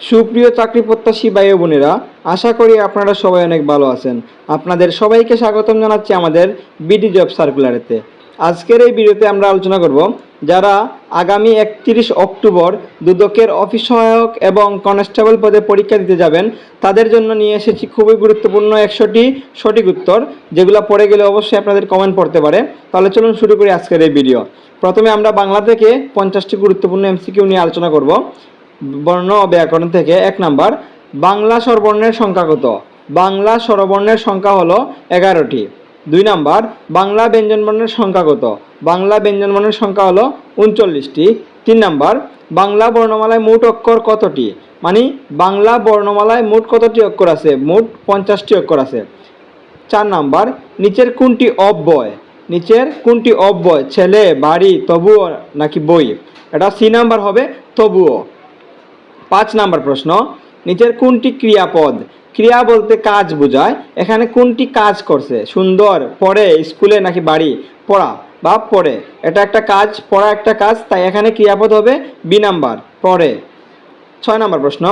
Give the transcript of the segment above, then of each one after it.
সুপ্রিয় চাকরি প্রত্যাশী ভাই বোনেরা, আশা করি আপনারা সবাই অনেক ভালো আছেন। আপনাদের সবাইকে স্বাগতম জানাচ্ছি আমাদের বিডি জব সার্কুলারেতে। আজকের এই ভিডিওতে আমরা আলোচনা করব যারা আগামী একত্রিশ অক্টোবর দুদকের অফিস সহায়ক এবং কনস্টেবল পদে পরীক্ষা দিতে যাবেন, তাদের জন্য নিয়ে এসেছি খুবই গুরুত্বপূর্ণ একশোটি সঠিক উত্তর, যেগুলো পড়ে গেলে অবশ্যই আপনাদের কমেন্ট পড়তে পারে। তাহলে চলুন শুরু করি আজকের এই ভিডিও। প্রথমে আমরা বাংলা থেকে পঞ্চাশটি গুরুত্বপূর্ণ এমসিকিউ নিয়ে আলোচনা করব। বর্ণ ব্যাকরণ থেকে এক নাম্বার, বাংলা স্বরবর্ণের সংখ্যা কত? বাংলা স্বরবর্ণের সংখ্যা হলো এগারোটি। দুই নাম্বার, বাংলা ব্যঞ্জনবর্ণের সংখ্যা কত? বাংলা ব্যঞ্জনবর্ণের সংখ্যা হলো উনচল্লিশটি। তিন নাম্বার, বাংলা বর্ণমালায় মোট অক্ষর কতটি? মানে বাংলা বর্ণমালায় মোট কতটি অক্ষর আছে? মোট পঞ্চাশটি অক্ষর আছে। চার নাম্বার, নিচের কোনটি অব্যয়? নিচের কোনটি অব্যয়? ছেলে, বাড়ি, তবুও নাকি বই? এটা সি নাম্বার হবে তবুও। পাঁচ নাম্বার প্রশ্ন, নিচের কোনটি ক্রিয়াপদ? ক্রিয়া বলতে কাজ বোঝায়, এখানে কোনটি কাজ করছে? সুন্দর, পড়ে, স্কুলে নাকি বাড়ি? পড়া, বা পড়ে। এটা একটা কাজ, পড়া একটা কাজ, তাই এখানে ক্রিয়াপদ হবে বি নাম্বার, পড়ে। ছয় নম্বর প্রশ্ন,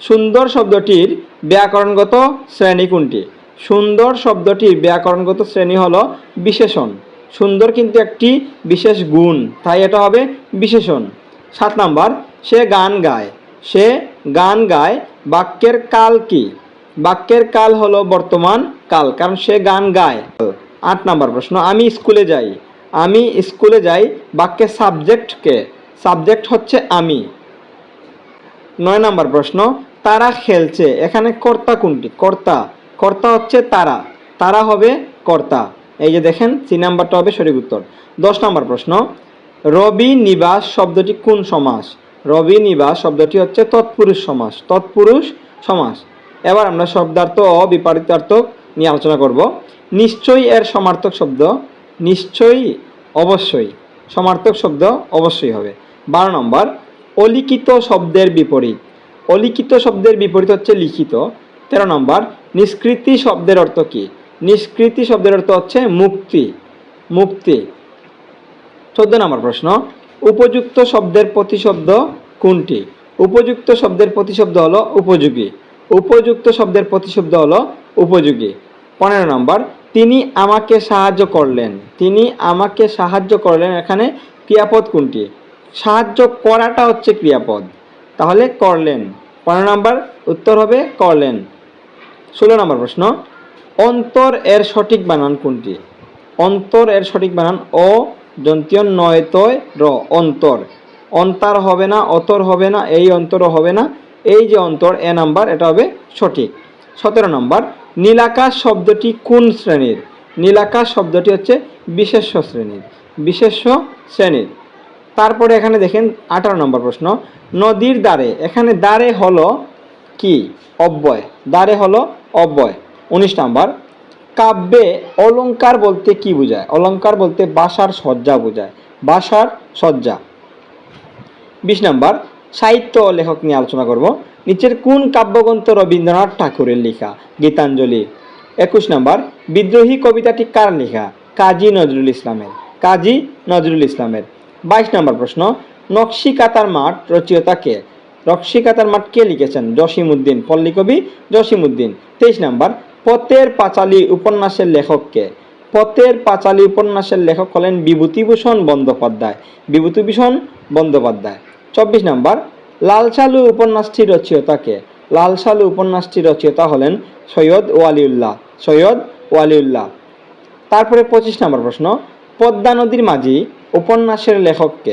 সুন্দর শব্দটির ব্যাকরণগত শ্রেণি কোনটি? সুন্দর শব্দটির ব্যাকরণগত শ্রেণি হল বিশেষণ। সুন্দর কিন্তু একটি বিশেষ গুণ, তাই এটা হবে বিশেষণ। সাত নাম্বার, সে গান গায়। সে গান গায়। বাক্যের কাল কি? বাক্যের কাল হলো বর্তমান কাল, কারণ সে গান গায়। আট নাম্বার প্রশ্ন, আমি স্কুলে যাই। আমি স্কুলে যাই বাক্যের সাবজেক্ট কে? সাবজেক্ট হচ্ছে আমি। নয় নম্বর প্রশ্ন, তারা খেলছে। এখানে কর্তা কোনটি? কর্তা। কর্তা হচ্ছে তারা। তারা হবে কর্তা। এই যে দেখেন, সি নাম্বারটা হবে সঠিক উত্তর। দশ নম্বর প্রশ্ন, রবি নিবাস শব্দটি কোন সমাস? রবি নিবাস শব্দটি হচ্ছে তৎপুরুষ সমাস তৎপুরুষ সমাস। এবার আমরা শব্দার্থ ও নিয়ে আলোচনা করব। নিশ্চয়ই এর সমার্থক শব্দ, নিশ্চয়ই, অবশ্যই। সমার্থক শব্দ অবশ্যই হবে। বারো নম্বর, অলিখিত শব্দের বিপরীত। অলিখিত শব্দের বিপরীত হচ্ছে লিখিত। তেরো নম্বর, নিষ্কৃতি শব্দের অর্থ কী? নিষ্কৃতি শব্দের অর্থ হচ্ছে মুক্তি মুক্তি। চোদ্দ নম্বর প্রশ্ন উপযুক্ত শব্দের প্রতিশব্দ কোনটি? উপযুক্ত শব্দের প্রতিশব্দ হলো উপযোগী। উপযুক্ত শব্দের প্রতিশব্দ হলো উপযোগী। পনেরো নম্বর, তিনি আমাকে সাহায্য করলেন। তিনি আমাকে সাহায্য করলেন এখানে ক্রিয়াপদ কোনটি? সাহায্য করাটা হচ্ছে ক্রিয়াপদ। তাহলে করলেন। পনেরো নম্বর, উত্তর হবে করলেন। ষোলো নম্বর প্রশ্ন, অন্তর এর সঠিক বানান কোনটি? অন্তর এর সঠিক বানান অ দন্তীয় নয় তয় র, অন্তর। অন্তর হবে না, অতর হবে না, এই অন্তরও হবে না, এই যে অন্তর, এ নাম্বার, এটা হবে সঠিক। সতেরো নম্বর, নীলাকাশ শব্দটি কোন শ্রেণির? নীলাকাশ শব্দটি হচ্ছে বিশেষ্য শ্রেণির বিশেষ্য শ্রেণির। তারপরে এখানে দেখেন আঠারো নম্বর প্রশ্ন, নদীর দ্বারে, এখানে দ্বারে হলো কি? অব্যয়। দ্বারে হলো অব্যয়। উনিশ নাম্বার কাব্যে অলংকার বলতে কি বোঝায়? অলংকার বলতে বাসার সজ্জা বোঝায়। বাসার সজ্জা বিশ নাম্বার, সাহিত্য লেখক নিয়ে আলোচনা করব। নিচের কোন কাব্যগ্রন্থ রবীন্দ্রনাথ ঠাকুরের লেখা? গীতাঞ্জলি। একুশ নাম্বার, বিদ্রোহী কবিতাটি কার লেখা? কাজী নজরুল ইসলামের। কাজী নজরুল ইসলামের। বাইশ নম্বর প্রশ্ন নকশি কাতার মাঠ রচয়িতা কে? নকশি কাতার মাঠ কে লিখেছেন? জসিম উদ্দিন পল্লী কবি জসিম উদ্দিন তেইশ নাম্বার পথের পাঁচালী উপন্যাসের লেখক কে পথের পাঁচালী উপন্যাসের লেখক হলেন বিভূতিভূষণ বন্দ্যোপাধ্যায়। বিভূতিভূষণ বন্দ্যোপাধ্যায়। চব্বিশ নম্বর লাল সালু উপন্যাসটি রচয়িতা কে লাল সালু উপন্যাসটি রচয়িতা হলেন সৈয়দ ওয়ালিউল্লাহ। সৈয়দ ওয়ালিউল্লাহ। তারপরে পঁচিশ নম্বর প্রশ্ন, পদ্মা নদীর মাঝি উপন্যাসের লেখককে।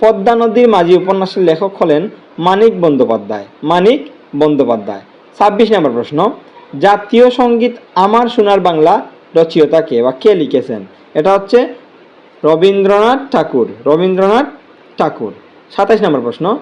পদ্মা নদীর মাঝি উপন্যাসের লেখক হলেন মানিক বন্দ্যোপাধ্যায়। মানিক বন্দ্যোপাধ্যায়। ছাব্বিশ নম্বর প্রশ্ন জাতীয় সংগীত আমার সোনার বাংলা রচয়িতা কে বা কে লিখেছেন? এটা হচ্ছে রবীন্দ্রনাথ ঠাকুর রবীন্দ্রনাথ ঠাকুর। সাতাশ নম্বর প্রশ্ন।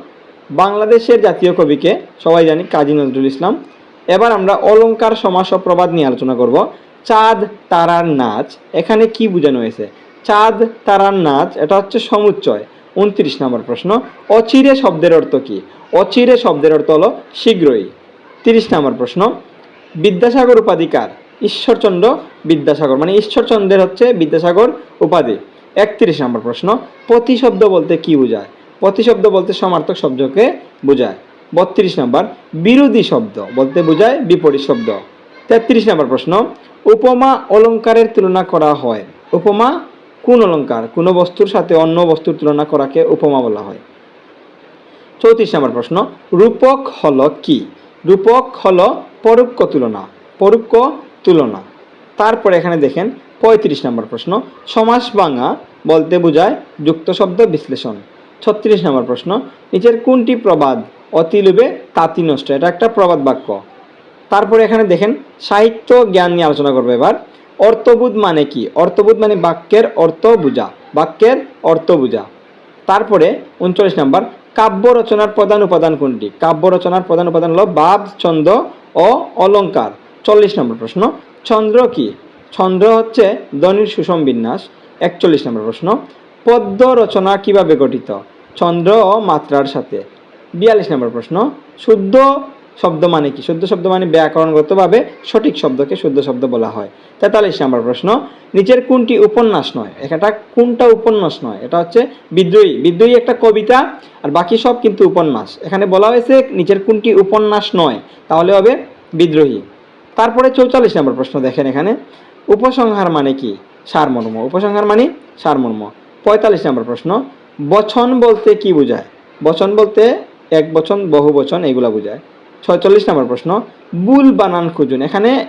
বাংলাদেশের জাতীয় কবিকে সবাই জানি কাজী নজরুল ইসলাম। এবার আমরা অলঙ্কার সমাস ও প্রবাদ নিয়ে আলোচনা করব। চাঁদ, তারার নাচ, এখানে কি বোঝানো হয়েছে? চাঁদ, তারার নাচ, এটা হচ্ছে সমুচ্চয়। উনত্রিশ নম্বর প্রশ্ন। অচিরে শব্দের অর্থ কি? অচিরে শব্দের অর্থ হলো শীঘ্রই। তিরিশ নম্বর প্রশ্ন। বিদ্যাসাগর উপাধিকার ঈশ্বরচন্দ্র বিদ্যাসাগর। মানে ঈশ্বরচন্দ্রের হচ্ছে বিদ্যাসাগর উপাধি। একত্রিশ নম্বর প্রশ্ন, প্রতিশব্দ বলতে কি বোঝায়? প্রতিশব্দ বলতে সমার্থক শব্দকে বোঝায়। বত্রিশ নাম্বার, বিরোধী শব্দ বলতে বোঝায় বিপরীত শব্দ। তেত্রিশ নাম্বার প্রশ্ন, উপমা অলংকারের তুলনা করা হয়? উপমা কোন অলংকার কোন বস্তুর সাথে অন্য বস্তুর তুলনা করাকে উপমা বলা হয়? চৌত্রিশ নম্বর প্রশ্ন, রূপক হল কি? রূপক হলো পরোক্ষ তুলনা পরোক্ষ তুলনা। তারপরে এখানে দেখেন পঁয়ত্রিশ নম্বর প্রশ্ন, সমাস ভাঙা বলতে বোঝায় যুক্ত শব্দ বিশ্লেষণ। ছত্রিশ নম্বর প্রশ্ন, নিচের কোনটি প্রবাদ অতি লোভে তাঁতি নষ্ট? এটা একটা প্রবাদ বাক্য। তারপরে এখানে দেখেন সাহিত্য জ্ঞান নিয়ে আলোচনা করব এবার। অর্থবোধ মানে কি? অর্থবোধ মানে বাক্যের অর্থ বোঝা, বাক্যের অর্থ বোঝা। তারপরে উনচল্লিশ নাম্বার, কাব্য রচনার প্রধান উপাদান কোনটি? কাব্য রচনার প্রধান উপাদান হলো বাদ, ছন্দ ও অলঙ্কার। চল্লিশ নম্বর প্রশ্ন চন্দ্র কি? চন্দ্র হচ্ছে ধ্বনির সুষম বিন্যাস একচল্লিশ নম্বর প্রশ্ন, পদ্য রচনা কীভাবে গঠিত? চন্দ্র ও মাত্রার সাথে। বিয়াল্লিশ নম্বর প্রশ্ন, শুদ্ধ শব্দ মানে কি? শুদ্ধ শব্দ মানে ব্যাকরণগতভাবে সঠিক শব্দকে শুদ্ধ শব্দ বলা হয়। তেতাল্লিশ নম্বর প্রশ্ন, নিচের কোনটি উপন্যাস নয়? এটা কোনটা উপন্যাস নয়? এটা হচ্ছে বিদ্রোহী। বিদ্রোহী একটা কবিতা, আর বাকি সব কিন্তু উপন্যাস। এখানে বলা হয়েছে নিচের কোনটি উপন্যাস নয়, তাহলে হবে বিদ্রোহী। তারপরে চৌচল্লিশ নম্বর প্রশ্ন দেখেন এখানে। উপসংহার মানে কি? সারমর্ম। উপসংহার মানে সারমর্ম। পঁয়তাল্লিশ নম্বর প্রশ্ন, বচন বলতে কি বোঝায়? বচন বলতে এক বচন, বহু বচন, এগুলা বোঝায়। ছয়চল্লিশ নম্বর প্রশ্ন, বুল বানান খুঁজুন। এখানে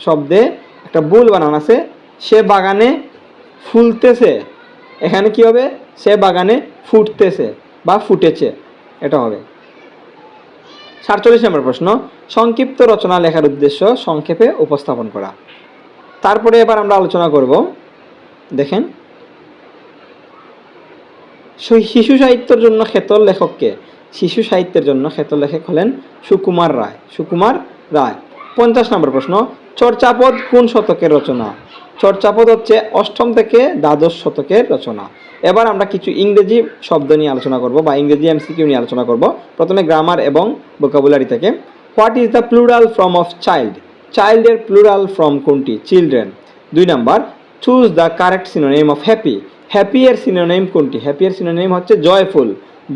শব্দে একটা বুল বানান আছে। সে বাগানে ফুলতেছে। এখানে কি হবে? সে বাগানে ফুটতেছে বা ফুটেছে। এটা হবে। সাতচল্লিশ নম্বর প্রশ্ন, সংক্ষিপ্ত রচনা লেখার উদ্দেশ্য সংক্ষেপে উপস্থাপন করা। তারপরে এবার আমরা আলোচনা করব। দেখেন। শিশু সাহিত্যের জন্য খেতল লেখককে শিশু সাহিত্যের জন্য খেতল লেখক হলেন সুকুমার রায়। সুকুমার রায়, পঞ্চাশ নম্বর প্রশ্ন, চর্চাপদ কোন শতকের রচনা? চর্চাপদ হচ্ছে অষ্টম থেকে দ্বাদশ শতকের রচনা। এবার আমরা কিছু ইংরেজি শব্দ নিয়ে আলোচনা করব বা ইংরেজি এমসিকিউ নিয়ে আলোচনা করব। প্রথমে গ্রামার এবং ভোকাবুলারি থেকে। What is the plural from of child? চাইল্ডের plural from কোনটি? চিলড্রেন। দুই number, choose the correct synonym of happy. Happy এর সিনোনেম কোনটি? হ্যাপিয়ার সিনোনেম হচ্ছে জয়ফুল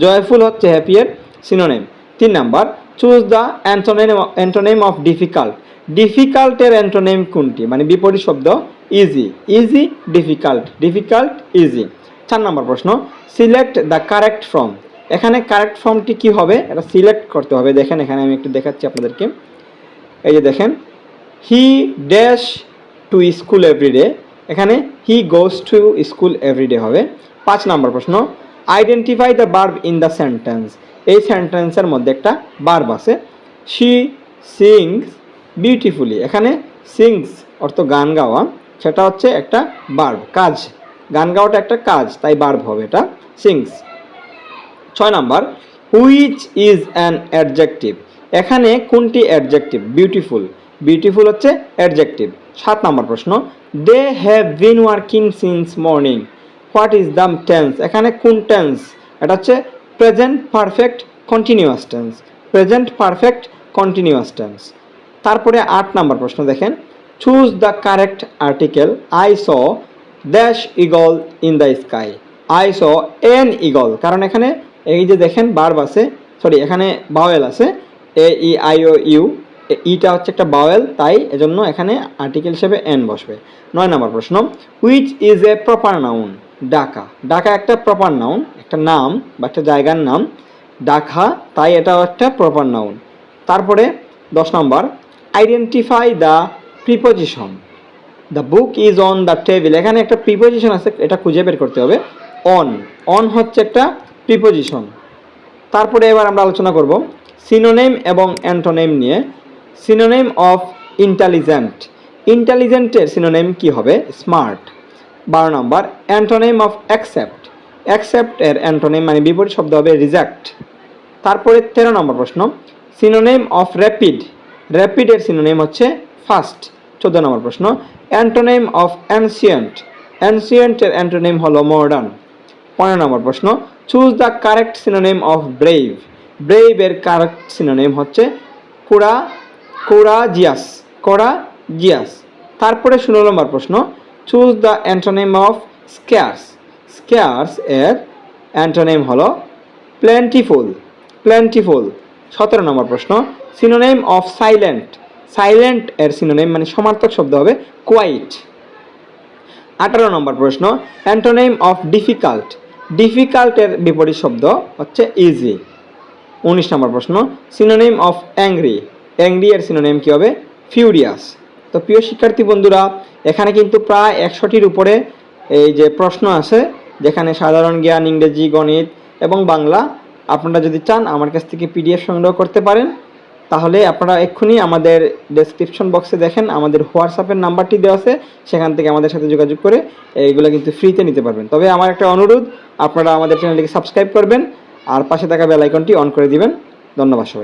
জয়ফুল হচ্ছে হ্যাপিয়ার সিনোনেম তিন number choose the antonym antonym of difficult ডিফিকাল্টের antonym কোনটি? মানে বিপরীত শব্দ easy easy difficult difficult easy চার নম্বর প্রশ্ন সিলেক্ট দ্য কারেক্ট ফর্ম এখানে কারেক্ট ফর্মটি কি হবে? এটা সিলেক্ট করতে হবে। দেখেন, এখানে আমি একটু দেখাচ্ছি আপনাদেরকে। এই যে দেখেন he dash to school everyday এখানে he goes to school everyday হবে। পাঁচ নম্বর প্রশ্ন identify the verb in the sentence এই সেন্টেন্সের মধ্যে একটা বার্ব আছে। শি সিংস বিউটিফুলি এখানে সিংস অর্থ গান গাওয়া। সেটা হচ্ছে একটা বার্ব কাজ। গান গাওয়াটা একটা কাজ, তাই বার্ব হবে এটা সিংস ছয় number which is an adjective এখানে কোনটি অ্যাডজেক্টিভ বিউটিফুল বিউটিফুল হচ্ছে অ্যাডজেক্টিভ সাত নম্বর প্রশ্ন they have been working since morning what is the tense এখানে কোন টেন্স এটা হচ্ছে present perfect continuous tense present perfect continuous tense তারপরে আট নম্বর প্রশ্ন দেখেন। Choose the correct article I saw dash eagle in the sky I saw an eagle কারণ এখানে এই যে দেখেন বার্ব আছে। সরি এখানে বাওয়েল আছে। এ ই আই ও ইউ ইটা হচ্ছে একটা বাওয়েল তাই এজন্য এখানে আর্টিকেল হিসেবে এন বসবে। নয় নম্বর প্রশ্ন which is a proper noun Dhaka. Dhaka একটা প্রপার নাউন একটা নাম বা একটা জায়গার নাম। ডাকা, তাই এটাও একটা প্রপার নাউন তারপরে দশ number identify the preposition the book is on the table এখানে একটা প্রিপোজিশন আছে, এটা খুঁজে বের করতে হবে। অন অন হচ্ছে একটা প্রিপোজিশন তারপরে এবার আমরা আলোচনা করব। সিনোনেম এবং অ্যান্টোনেম নিয়ে। সিনোনেম অফ ইন্টেলিজেন্ট ইন্টেলিজেন্টের সিনোনেম কি হবে? স্মার্ট বারো number antonym of accept accept এর অ্যান্টোনেম মানে বিপরীত শব্দ হবে রিজেক্ট তারপরে তেরো নম্বর প্রশ্ন সিনোনেম অফ র্যাপিড র্যাপিডের সিনোনেম হচ্ছে ফাস্ট চোদ্দ নম্বর প্রশ্ন অ্যান্টোনেম অফ অ্যানসিয়েন্ট অ্যানসিয়েন্টের অ্যান্টোনেম হলো মডার্ন পনেরো নম্বর প্রশ্ন choose the correct synonym of brave brave এর কারেক্ট সিনোনেম হচ্ছে কোরা কোরাজিয়াস কোরাজিয়াস। তারপরে ষোলো নম্বর প্রশ্ন choose the antonym of scarce scarce এর অ্যান্টোনেম হলো প্ল্যান্টিফুল প্ল্যান্টিফুল সতেরো নম্বর প্রশ্ন সিনোনেম অফ সাইলেন্ট সাইলেন্ট এর সিনোনেম মানে সমার্থক শব্দ হবে কোয়াইট আঠারো নম্বর প্রশ্ন অ্যান্টোনেম অফ ডিফিকাল্ট ডিফিকাল্টের বিপরীত শব্দ হচ্ছে ইজি উনিশ নম্বর প্রশ্ন সিনোনেম অফ অ্যাংরি অ্যাংরি এর সিনোনেম কী হবে? ফিউরিয়াস তো প্রিয় শিক্ষার্থী বন্ধুরা, এখানে কিন্তু প্রায় একশোটির উপরে এই যে প্রশ্ন আছে, যেখানে সাধারণ জ্ঞান, ইংরেজি, গণিত এবং বাংলা, আপনারা যদি চান আমার কাছ থেকে পিডিএফ সংগ্রহ করতে পারেন, তাহলে আপনারা এক্ষুনি আমাদের ডেসক্রিপশন বক্সে দেখেন, আমাদের হোয়াটসঅ্যাপের নাম্বারটি দেওয়া আছে, সেখান থেকে আমাদের সাথে যোগাযোগ করে এইগুলো কিন্তু ফ্রিতে নিতে পারবেন। তবে আমার একটা অনুরোধ, আপনারা আমাদের চ্যানেলটিকে সাবস্ক্রাইব করবেন, আর পাশে থাকা বেল আইকনটি অন করে দিবেন। ধন্যবাদ সবাই